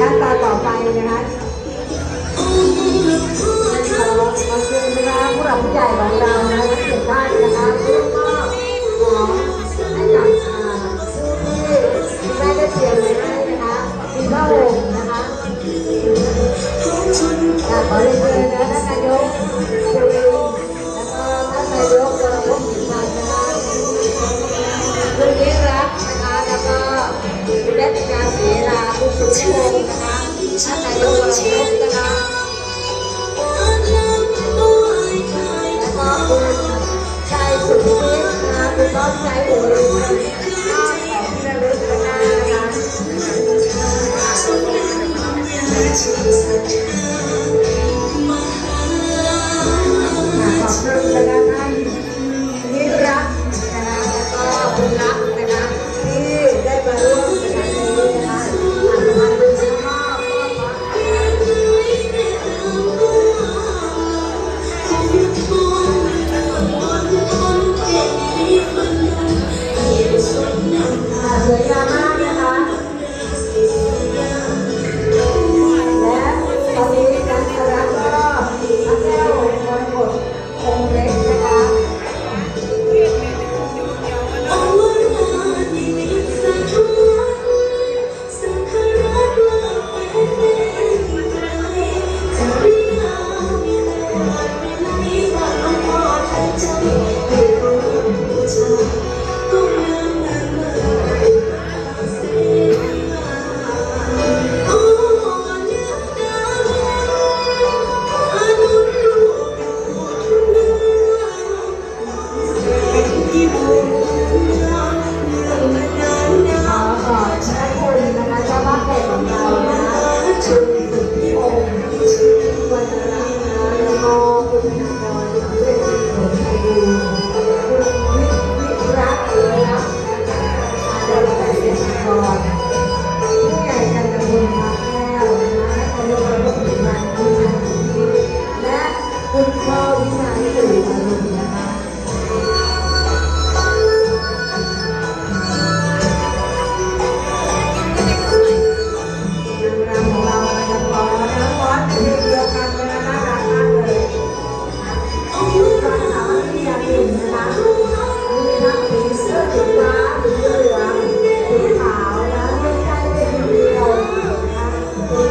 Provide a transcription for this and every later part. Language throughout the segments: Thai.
ขั้นตอนต่อไปนะคะ คุณรันะคะที่ได้มาร่วมกิจกรรมนี้นะคะอ่านมาดูชอบก็ฟังอ่าสวยงามมากนะคะ และตอนนี้นัรแสดงก็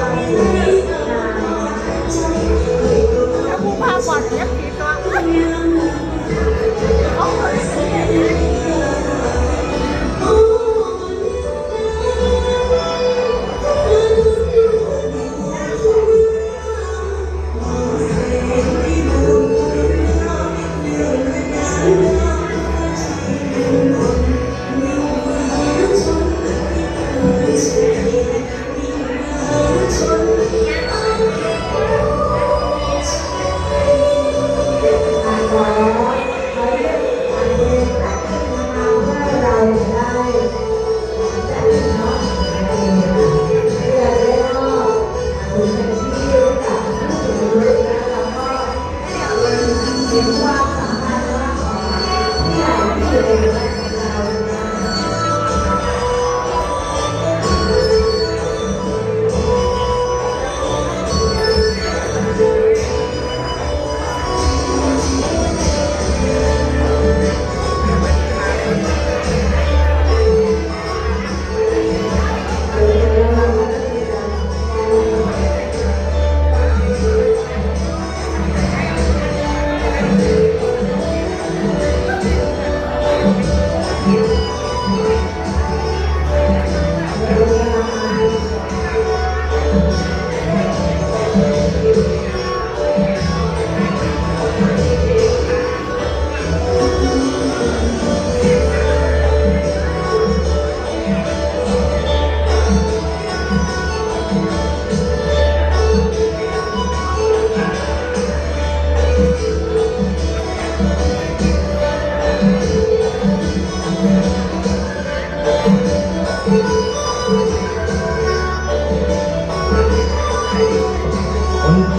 เ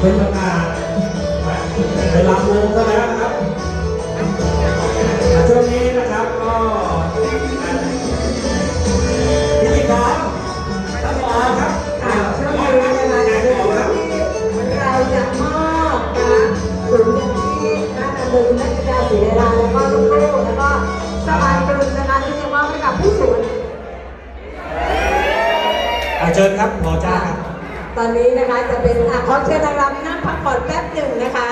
เป็นประกาศไปรับวงซะแล้วนะครับอะช่วงนี้นะครับก็พิธีกรท่านผอครับค่ะช่วงมอบนี้ครับนะคะแจจะกเป็นของช่วคงรับที่เราจะมอบนะคะถุงยังชีพนะนำโดยคุณนักกีฬาศรีราแล้วก็ลูกๆแล้วก็สบายกรุณนะคะที่จะมอบให้กับผู้สูงอายุอะเชิญครับหมอจ้าครับ ตอนนี้นะคะจะเป็นอะขอเชิญนางรำนั่งพักผ่อนแป๊บหนึ่งนะคะ